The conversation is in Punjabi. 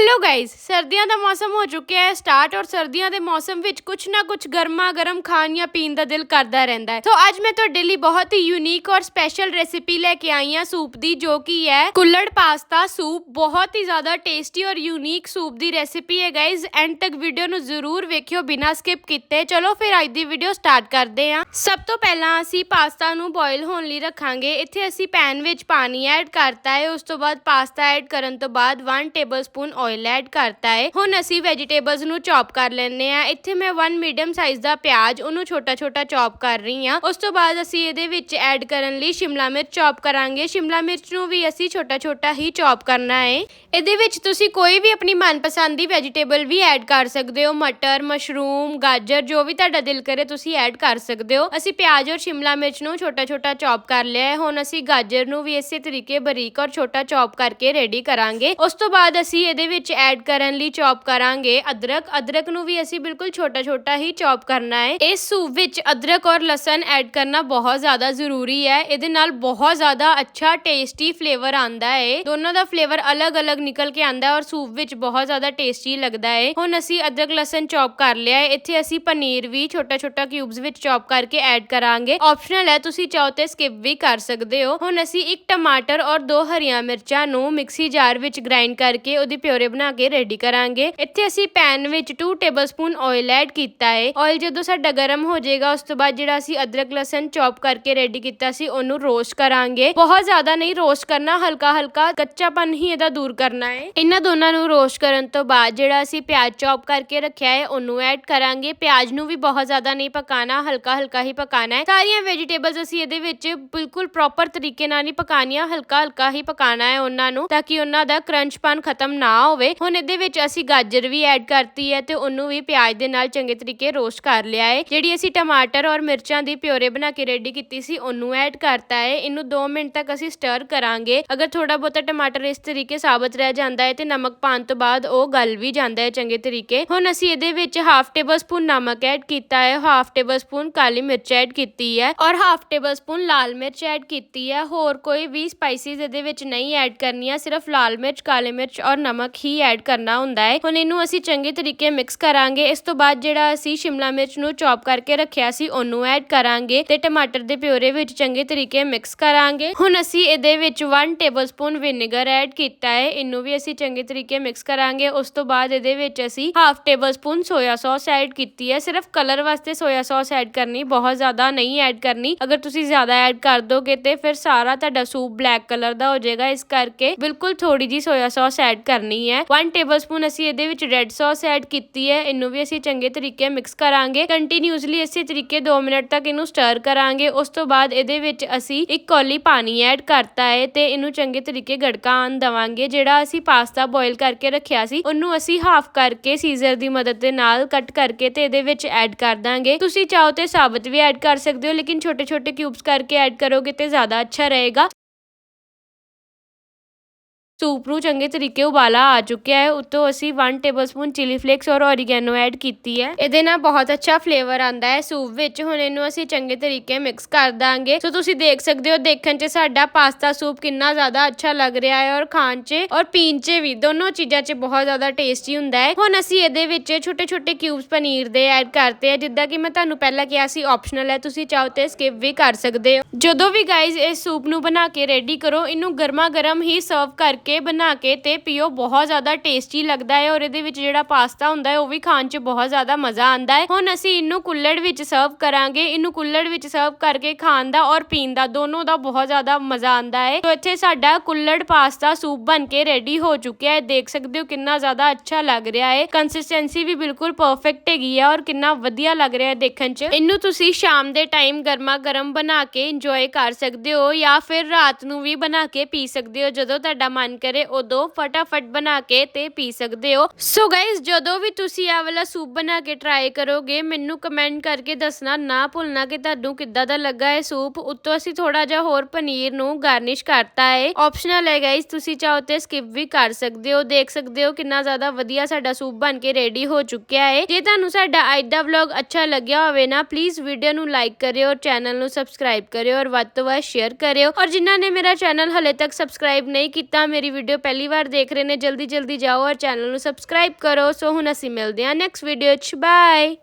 ਹੈਲੋ ਗਾਇਜ਼ ਸਰਦੀਆਂ ਦਾ ਮੌਸਮ ਹੋ ਚੁੱਕਿਆ ਹੈ ਸਟਾਰਟ ਔਰ ਸਰਦੀਆਂ ਦੇ ਮੌਸਮ ਵਿੱਚ ਕੁਛ ਨਾ ਕੁਛ ਗਰਮਾ ਗਰਮ ਖਾਣ ਜਾਂ ਪੀਣ ਦਾ ਦਿਲ ਕਰਦਾ ਰਹਿੰਦਾ ਹੈ। ਸੋ ਅੱਜ ਮੈਂ ਤੁਹਾਡੇ ਲਈ ਬਹੁਤ ਹੀ ਯੂਨੀਕ ਔਰ ਸਪੈਸ਼ਲ ਰੈਸਿਪੀ ਲੈ ਕੇ ਆਈ ਹਾਂ ਸੂਪ ਦੀ, ਜੋ ਕਿ ਹੈ ਕੁੱਲੜ ਪਾਸਤਾ ਸੂਪ। ਬਹੁਤ ਹੀ ਜ਼ਿਆਦਾ ਟੇਸਟੀ ਔਰ ਯੂਨੀਕ ਸੂਪ ਦੀ ਰੈਸਿਪੀ ਹੈ ਗਾਇਜ਼ ਐਂਡ ਤੱਕ ਵੀਡੀਓ ਨੂੰ ਜ਼ਰੂਰ ਵੇਖਿਓ ਬਿਨਾਂ ਸਕਿਪ ਕੀਤੇ। ਚਲੋ ਫਿਰ ਅੱਜ ਦੀ ਵੀਡੀਓ ਸਟਾਰਟ ਕਰਦੇ ਹਾਂ। ਸਭ ਤੋਂ ਪਹਿਲਾਂ ਅਸੀਂ ਪਾਸਤਾ ਨੂੰ ਬੋਇਲ ਹੋਣ ਲਈ ਰੱਖਾਂਗੇ। ਇੱਥੇ ਅਸੀਂ ਪੈਨ ਵਿੱਚ ਪਾਣੀ ਐਡ ਕਰਤਾ ਹੈ। ਉਸ ਤੋਂ ਬਾਅਦ ਪਾਸਤਾ ਐਡ ਕਰਨ ਤੋਂ ਬਾਅਦ 1 ਟੇਬਲਸਪੂਨ ਆਇਲ ਐਡ ਕਰਤਾ ਹੈ ਹੁਣ ਅਸੀਂ ਵੈਜੀਟੇਬਲਸ ਨੂੰ ਚੌਪ ਕਰ ਲੈਣੇ ਆ ਇੱਥੇ ਮੈਂ 1 ਮੀਡੀਅਮ ਸਾਈਜ਼ ਦਾ ਪਿਆਜ਼ ਉਹਨੂੰ ਛੋਟਾ ਛੋਟਾ ਚੌਪ ਕਰ ਰਹੀ ਆ ਉਸ ਤੋਂ ਬਾਅਦ ਅਸੀਂ ਇਹਦੇ ਵਿੱਚ ਐਡ ਕਰਨ ਲਈ ਸ਼ਿਮਲਾ ਮਿਰਚ ਚੌਪ ਕਰਾਂਗੇ। ਸ਼ਿਮਲਾ ਮਿਰਚ ਨੂੰ ਵੀ ਅਸੀਂ ਛੋਟਾ ਛੋਟਾ ਹੀ ਚੌਪ ਕਰਨਾ ਹੈ ਇਹਦੇ ਵਿੱਚ ਤੁਸੀਂ ਕੋਈ ਵੀ ਆਪਣੀ ਮਨਪਸੰਦ ਦੀ ਵੈਜੀਟੇਬਲ ਵੀ ਐਡ ਕਰ ਸਕਦੇ ਹੋ। ਮਟਰ ਮਸ਼ਰੂਮ ਗਾਜਰ, ਜੋ ਵੀ ਤੁਹਾਡਾ ਦਿਲ ਕਰੇ ਤੁਸੀਂ ਐਡ ਕਰ ਸਕਦੇ ਹੋ। ਅਸੀਂ ਪਿਆਜ਼ ਔਰ ਸ਼ਿਮਲਾ ਮਿਰਚ ਨੂੰ ਛੋਟਾ ਛੋਟਾ ਚੌਪ ਕਰ ਲਿਆ ਹੈ ਹੁਣ ਅਸੀਂ ਗਾਜਰ ਨੂੰ ਵੀ ਇਸੇ ਤਰੀਕੇ ਬਰੀਕ ਔਰ ਛੋਟਾ ਚੌਪ ਕਰਕੇ ਰੈਡੀ ਕਰਾਂਗੇ। ਉਸ ਤੋਂ ਬਾਅਦ ਅਸੀਂ ਇਹਦੇ ਵਿੱਚ ਐਡ ਕਰਨ ਲਈ ਚੌਪ ਕਰਾਂਗੇ। ਅਦਰਕ ਅਦਰਕ ਨੂੰ ਵੀ ਅਸੀਂ ਬਿਲਕੁਲ ਛੋਟਾ ਛੋਟਾ ਹੀ ਚੌਪ ਕਰਨਾ ਹੈ। ਇਸ ਸੂਪ ਵਿੱਚ ਅਦਰਕ ਔਰ ਲਸਣ ਐਡ ਕਰਨਾ ਬਹੁਤ ਜ਼ਿਆਦਾ ਜ਼ਰੂਰੀ ਹੈ। ਇਹਦੇ ਨਾਲ ਬਹੁਤ ਜ਼ਿਆਦਾ ਅੱਛਾ ਟੇਸਟੀ ਫਲੇਵਰ ਆਂਦਾ ਹੈ। ਦੋਨੋਂ ਦਾ ਫਲੇਵਰ ਅਲੱਗ-ਅਲੱਗ ਨਿਕਲ ਕੇ ਆਂਦਾ ਔਰ ਸੂਪ ਵਿੱਚ ਬਹੁਤ ਜ਼ਿਆਦਾ ਟੇਸਟੀ ਲੱਗਦਾ ਹੈ। ਹੁਣ ਅਸੀਂ ਅਦਰਕ, ਲਸਣ ਚੌਪ ਕਰ ਲਿਆ ਹੈ। ਇੱਥੇ ਅਸੀਂ ਪਨੀਰ ਵੀ ਛੋਟਾ-ਛੋਟਾ ਕਿਊਬਸ ਵਿੱਚ ਚੌਪ ਕਰਕੇ ਐਡ ਕਰਾਂਗੇ। ਆਪਸ਼ਨਲ ਹੈ, ਤੁਸੀਂ ਚਾਹੋ ਤੇ ਸਕਿਪ ਵੀ ਕਰ ਸਕਦੇ ਹੋ। ਹੁਣ ਅਸੀਂ ਇੱਕ ਟਮਾਟਰ ਔਰ ਦੋ ਹਰੀਆਂ ਮਿਰਚਾਂ ਨੂੰ ਮਿਕਸੀ ਜਾਰ ਵਿੱਚ ਗ੍ਰਾਈਂਡ ਕਰਕੇ ਉਹਦੀ ਪਿਓਰੇ ਬਣਾ ਕੇ ਰੈਡੀ ਕਰਾਂਗੇ। ਇੱਥੇ ਅਸੀਂ ਪੈਨ ਵਿੱਚ 2 ਟੇਬਲਸਪੂਨ ਆਇਲ ਐਡ ਕੀਤਾ ਹੈ ਆਇਲ ਜਦੋਂ ਸਾਡਾ ਗਰਮ ਹੋ ਜਾਏਗਾ, ਉਸ ਤੋਂ ਬਾਅਦ ਜਿਹੜਾ ਅਸੀਂ ਅਦਰਕ ਲਸਣ ਚੌਪ ਕਰਕੇ ਰੈਡੀ ਕੀਤਾ ਸੀ, ਉਹਨੂੰ ਰੋਸਟ ਕਰਾਂਗੇ। ਬਹੁਤ ਜ਼ਿਆਦਾ ਨਹੀਂ ਰੋਸਟ ਕਰਨਾ ਹਲਕਾ ਹਲਕਾ ਕੱਚਾਪਨ ਹੀ ਇਹਦਾ ਦੂਰ ਕਰਨਾ ਹੈ ਇਹਨਾਂ ਦੋਨਾਂ ਨੂੰ ਰੋਸਟ ਕਰਨ ਤੋਂ ਬਾਅਦ ਜਿਹੜਾ ਅਸੀਂ ਪਿਆਜ਼ ਚੌਪ ਕਰਕੇ ਰੱਖਿਆ ਹੈ ਉਹਨੂੰ ਐਡ ਕਰਾਂਗੇ। ਪਿਆਜ਼ ਨੂੰ ਵੀ ਬਹੁਤ ਜ਼ਿਆਦਾ ਨਹੀਂ ਪਕਾਣਾ ਹਲਕਾ ਹਲਕਾ ਹੀ ਪਕਾਣਾ ਹੈ ਸਾਰੀਆਂ ਵੈਜੀਟੇਬਲਸ ਅਸੀਂ ਇਹਦੇ ਵਿੱਚ ਬਿਲਕੁਲ ਪ੍ਰੋਪਰ ਤਰੀਕੇ ਨਾਲ ਨਹੀਂ ਪਕਾਣੀਆਂ ਹਲਕਾ ਹਲਕਾ ਹੀ ਪਕਾਣਾ ਹੈ ਉਹਨਾਂ ਨੂੰ, ਤਾਂ ਕਿ ਉਹਨਾਂ ਦਾ ਕਰੰਚਪਨ ਖਤਮ ਨਾ ਹੋਵੇ। ਹੁਣ ਇਹਦੇ ਵਿੱਚ ਅਸੀਂ ਗਾਜਰ ਵੀ ਐਡ ਕਰਤੀ ਹੈ ਤੇ ਉਹਨੂੰ ਵੀ ਪਿਆਜ਼ ਦੇ ਨਾਲ ਚੰਗੇ ਤਰੀਕੇ ਰੋਸਟ ਕਰ ਲਿਆ ਹੈ। ਜਿਹੜੀ ਅਸੀਂ ਟਮਾਟਰ ਔਰ ਮਿਰਚਾਂ ਦੀ ਪਿਓਰੇ ਬਣਾ ਕੇ ਰੈਡੀ ਕੀਤੀ ਸੀ, ਉਹਨੂੰ ਐਡ ਕਰਤਾ ਹੈ। ਇਹਨੂੰ 2 ਮਿੰਟ ਤੱਕ ਅਸੀਂ ਸਟਰ ਕਰਾਂਗੇ। ਅਗਰ ਥੋੜਾ ਬਹੁਤਾ ਟਮਾਟਰ ਇਸ ਤਰੀਕੇ ਸਾਬਤ ਰਹਿ ਜਾਂਦਾ ਹੈ ਤੇ ਨਮਕ ਪਾਉਣ ਤੋਂ ਬਾਅਦ ਉਹ ਗਲ ਵੀ ਜਾਂਦਾ ਹੈ ਚੰਗੇ ਤਰੀਕੇ। ਹੁਣ ਅਸੀਂ ਇਹਦੇ ਵਿੱਚ ਹਾਫ ਟੇਬਲ ਸਪੂਨ ਨਮਕ ਐਡ ਕੀਤਾ ਹੈ। ਹਾਫ ਟੇਬਲ ਸਪੂਨ ਕਾਲੀ ਮਿਰਚ ਐਡ ਕੀਤੀ ਹੈ ਔਰ ਹਾਫ ਟੇਬਲ ਸਪੂਨ ਲਾਲ ਮਿਰਚ ਐਡ ਕੀਤੀ ਹੈ। ਹੋਰ ਕੋਈ ਵੀ ਸਪਾਈਸਿਸ ਇਹਦੇ ਵਿੱਚ ਨਹੀਂ ਐਡ ਕਰਨੀਆਂ, ਸਿਰਫ ਲਾਲ ਮਿਰਚ, ਕਾਲੀ ਮਿਰਚ ਔਰ ਨਮਕ ਹੀ ਐਡ ਕਰਨਾ ਹੁੰਦਾ ਹੈ। ਹੁਣ ਇਹਨੂੰ ਅਸੀਂ ਚੰਗੇ ਤਰੀਕੇ ਮਿਕਸ ਕਰਾਂਗੇ। ਇਸ ਤੋਂ ਬਾਅਦ ਜਿਹੜਾ ਅਸੀਂ ਸ਼ਿਮਲਾ ਮਿਰਚ ਨੂੰ ਚੌਪ ਕਰਕੇ ਰੱਖਿਆ ਸੀ, ਉਹਨੂੰ ਐਡ ਕਰਾਂਗੇ ਤੇ ਟਮਾਟਰ ਦੇ ਪਿਓਰੇ ਵਿੱਚ ਚੰਗੇ ਤਰੀਕੇ ਮਿਕਸ ਕਰਾਂਗੇ। ਹੁਣ ਅਸੀਂ ਇਹਦੇ ਵਿੱਚ 1 ਟੇਬਲਸਪੂਨ ਵਿਨੇਗਰ ਐਡ ਕੀਤਾ ਹੈ। ਇਹਨੂੰ ਵੀ ਅਸੀਂ ਚੰਗੇ ਤਰੀਕੇ ਮਿਕਸ ਕਰਾਂਗੇ। ਉਸ ਤੋਂ ਬਾਅਦ ਇਹਦੇ ਵਿੱਚ ਅਸੀਂ half tablespoon soya sauce add ਕੀਤੀ ਹੈ। ਸਿਰਫ ਕਲਰ ਵਾਸਤੇ ਸੋਇਆ ਸੌਸ ਐਡ ਕਰਨੀ, ਬਹੁਤ ਜ਼ਿਆਦਾ ਨਹੀਂ ਐਡ ਕਰਨੀ। ਅਗਰ ਤੁਸੀਂ ਜ਼ਿਆਦਾ ਐਡ ਕਰ ਦੋਗੇ ਤੇ ਫਿਰ ਸਾਰਾ ਤੁਹਾਡਾ ਸੂਪ ਬਲੈਕ ਕਲਰ ਦਾ ਹੋ ਜਾਏਗਾ। ਇਸ ਕਰਕੇ ਬਿਲਕੁਲ ਥੋੜੀ ਜੀ ਸੋਇਆ ਸੌਸ ਐਡ ਕਰਨੀ ਹੈ। 1 ਟੇਬਲਸਪੂਨ ਅਸੀਂ ਇਹਦੇ ਵਿੱਚ ਰੈੱਡ ਸੌਸ ਐਡ ਕੀਤੀ ਹੈ। ਇਹਨੂੰ ਵੀ ਅਸੀਂ ਚੰਗੇ ਤਰੀਕੇ ਮਿਕਸ ਕਰਾਂਗੇ। ਕੰਟੀਨਿਊਸਲੀ ਇਸੇ ਤਰੀਕੇ 2 ਮਿੰਟ ਤੱਕ ਇਹਨੂੰ ਸਟਰ ਕਰਾਂਗੇ। ਉਸ ਤੋਂ ਬਾਅਦ ਇਹਦੇ ਵਿੱਚ ਅਸੀਂ ਇੱਕ ਕੌਲੀ ਪਾਣੀ ਐਡ ਕਰਤਾ ਹੈ ਤੇ ਇਹਨੂੰ ਚੰਗੇ ਤਰੀਕੇ ਗੜਕਾ ਆਣ ਦਵਾਂਗੇ। ਜਿਹੜਾ ਅਸੀਂ ਪਾਸਤਾ ਬੋਇਲ ਕਰਕੇ ਰੱਖਿਆ ਸੀ, ਉਹਨੂੰ ਅਸੀਂ ਹਾਫ ਕਰਕੇ ਸੀਜ਼ਰ ਦੀ ਮਦਦ ਦੇ ਨਾਲ ਕੱਟ ਕਰਕੇ ਤੇ ਇਹਦੇ ਵਿੱਚ ਐਡ ਕਰ ਦਾਂਗੇ। ਤੁਸੀਂ ਚਾਹੋ ਤੇ ਸਾਬਤ ਵੀ ਐਡ ਕਰ ਸਕਦੇ ਹੋ, ਲੇਕਿਨ ਛੋਟੇ ਛੋਟੇ ਕਿਊਬਸ ਕਰਕੇ ਐਡ ਕਰੋਗੇ ਤੇ ਜ਼ਿਆਦਾ ਅੱਛਾ ਰਹੇਗਾ। ਸੂਪ ਨੂੰ ਚੰਗੇ ਤਰੀਕੇ ਉਬਾਲਾ ਆ ਚੁੱਕਿਆ ਹੈ। ਉੱਤੋਂ ਅਸੀਂ 1 ਟੇਬਲਸਪੂਨ ਚਿਲੀ ਫਲੇਕਸ ਔਰ ਔਰੀਗੈਨੋ ਐਡ ਕੀਤੀ ਹੈ। ਇਹਦੇ ਨਾਲ ਬਹੁਤ ਅੱਛਾ ਫਲੇਵਰ ਆਂਦਾ ਹੈ। ਸੂਪ ਵਿੱਚ ਹੁਣ ਇਹਨੂੰ ਅਸੀਂ ਚੰਗੇ ਤਰੀਕੇ ਮਿਕਸ ਕਰ ਦਾਂਗੇ। ਸੋ ਤੁਸੀਂ ਦੇਖ ਸਕਦੇ ਹੋ, ਦੇਖਣ 'ਚ ਸਾਡਾ ਪਾਸਤਾ ਸੂਪ ਕਿੰਨਾ ਜ਼ਿਆਦਾ ਅੱਛਾ ਲੱਗ ਰਿਹਾ ਹੈ ਔਰ ਖਾਣ 'ਚ ਔਰ ਪੀਣ 'ਚ ਵੀ। ਦੋਨੋਂ ਚੀਜ਼ਾਂ 'ਚ ਬਹੁਤ ਜ਼ਿਆਦਾ ਟੇਸਟੀ ਹੁੰਦਾ ਹੈ। ਹੁਣ ਅਸੀਂ ਇਹਦੇ ਵਿੱਚ ਛੋਟੇ ਛੋਟੇ ਕਿਊਬਸ ਪਨੀਰ ਦੇ ਐਡ ਕਰਤੇ ਆ ਜਿੱਦਾਂ ਕਿ ਮੈਂ ਤੁਹਾਨੂੰ ਪਹਿਲਾਂ ਕਿਹਾ ਸੀ ਆਪਸ਼ਨਲ ਹੈ। ਤੁਸੀਂ ਚਾਹੋ ਤੇ ਸਕਿਪ ਵੀ ਕਰ ਸਕਦੇ ਹੋ। ਜਦੋਂ ਵੀ ਗਾਇਜ਼ ਇਸ ਸੂਪ ਨੂੰ ਬਣਾ ਕੇ ਰੈਡੀ ਕਰੋ, ਇਹਨੂੰ ਗਰਮਾ ਗਰਮ ਹੀ ਸਰਵ ਕਰਕੇ ਕੇ ਬਣਾ ਕੇ ਤੇ ਪੀਓ, ਬਹੁਤ ਜ਼ਿਆਦਾ ਟੇਸਟੀ ਲੱਗਦਾ ਹੈ ਔਰ ਇਹਦੇ ਵਿੱਚ ਜਿਹੜਾ ਪਾਸਤਾ ਹੁੰਦਾ ਹੈ, ਉਹ ਵੀ ਖਾਣ 'ਚ ਬਹੁਤ ਜ਼ਿਆਦਾ ਮਜ਼ਾ ਆਂਦਾ ਹੈ। ਹੁਣ ਅਸੀਂ ਇਹਨੂੰ ਕੁੱਲੜ ਵਿੱਚ ਸਰਵ ਕਰਾਂਗੇ। ਇਹਨੂੰ ਕੁੱਲੜ ਵਿੱਚ ਸਰਵ ਕਰਕੇ ਖਾਣ ਦਾ ਔਰ ਪੀਣ ਦਾ ਦੋਨੋਂ ਦਾ ਬਹੁਤ ਜ਼ਿਆਦਾ ਮਜ਼ਾ ਆਂਦਾ ਹੈ। ਤੋ ਇੱਥੇ ਸਾਡਾ ਕੁੱਲੜ ਪਾਸਤਾ ਸੂਪ ਬਣ ਕੇ ਰੈਡੀ ਹੋ ਚੁੱਕਿਆ ਹੈ। ਦੇਖ ਸਕਦੇ ਹੋ ਕਿੰਨਾ ਜ਼ਿਆਦਾ ਅੱਛਾ ਲੱਗ ਰਿਹਾ ਹੈ। ਕੰਸਿਸਟੈਂਸੀ ਵੀ ਬਿਲਕੁਲ ਪਰਫੈਕਟ ਹੈਗੀ ਹੈ ਔਰ ਕਿੰਨਾ ਵਧੀਆ ਲੱਗ ਰਿਹਾ ਹੈ ਦੇਖਣ 'ਚ। ਇਹਨੂੰ ਤੁਸੀਂ ਸ਼ਾਮ ਦੇ ਟਾਈਮ ਗਰਮਾ ਗਰਮ ਬਣਾ ਕੇ ਇੰਜੋਏ ਕਰ ਸਕਦੇ ਹੋ ਜਾਂ ਫਿਰ ਰਾਤ ਨੂੰ ਵੀ ਬਣਾ ਕੇ ਪੀ ਸਕਦੇ ਹੋ। ਜਦੋਂ ਤੁਹਾਡਾ ਮਨ ਕਰੇ, ਉਦੋਂ ਫਟਾਫਟ ਬਣਾ ਕੇ ਤੇ ਪੀ ਸਕਦੇ ਹੋ। ਸੋ ਗਾਇਸ ਜਦੋਂ ਵੀ ਤੁਸੀਂ ਇਹ ਵਾਲਾ ਸੂਪ ਬਣਾ ਕੇ ਟਰਾਈ ਕਰੋਗੇ, ਮੈਨੂੰ ਕਮੈਂਟ ਕਰਕੇ ਦੱਸਣਾ, ਨਾ ਭੁੱਲਣਾ ਕਿ ਤੁਹਾਨੂੰ ਕਿੱਦਾਂ ਦਾ ਲੱਗਾ ਹੈ ਸੂਪ। ਉੱਤੋਂ ਅਸੀਂ ਥੋੜਾ ਜਿਹਾ ਹੋਰ ਪਨੀਰ ਨੂੰ ਗਾਰਨਿਸ਼ ਕਰਤਾ ਹੈ ਆਪਸ਼ਨਲ ਹੈ ਗਾਇਸ ਤੁਸੀਂ ਚਾਹੋ ਤੇ ਸਕਿਪ ਵੀ ਕਰ ਸਕਦੇ ਹੋ। ਦੇਖ ਸਕਦੇ ਹੋ ਕਿੰਨਾ ਜ਼ਿਆਦਾ ਵਧੀਆ ਸਾਡਾ ਸੂਪ ਬਣ ਕੇ ਰੈਡੀ ਹੋ ਚੁੱਕਿਆ ਹੈ ਜੇ ਤੁਹਾਨੂੰ ਸਾਡਾ ਅੱਜ ਦਾ ਵਲੌਗ ਅੱਛਾ ਲੱਗਿਆ ਹੋਵੇ ਨਾ ਪਲੀਜ਼ ਵੀਡੀਓ ਨੂੰ ਲਾਈਕ ਕਰਿਓ ਔਰ ਚੈਨਲ ਨੂੰ ਸਬਸਕ੍ਰਾਈਬ ਕਰਿਓ ਔਰ ਵੱਧ ਤੋਂ ਵੱਧ ਸ਼ੇਅਰ ਕਰਿਓ। ਔਰ ਜਿਨ੍ਹਾਂ ਨੇ ਮੇਰਾ ਚੈਨਲ ਹਲੇ ਤੱਕ ਸਬਸਕ੍ਰਾਈਬ ਨਹੀਂ ਕੀਤਾ, ਮੇਰੀ ਮੇਰੀ ਵੀਡੀਓ ਪਹਿਲੀ ਵਾਰ ਦੇਖ ਰਹੇ ਨੇ ਜਲਦੀ ਜਲਦੀ ਜਾਓ ਔਰ ਚੈਨਲ ਨੂੰ ਸਬਸਕ੍ਰਾਈਬ ਕਰੋ। ਸੋ ਹੁਣ ਅਸੀਂ ਮਿਲਦੇ ਹਾਂ ਨੈਕਸਟ ਵੀਡੀਓ 'ਚ। ਬਾਏ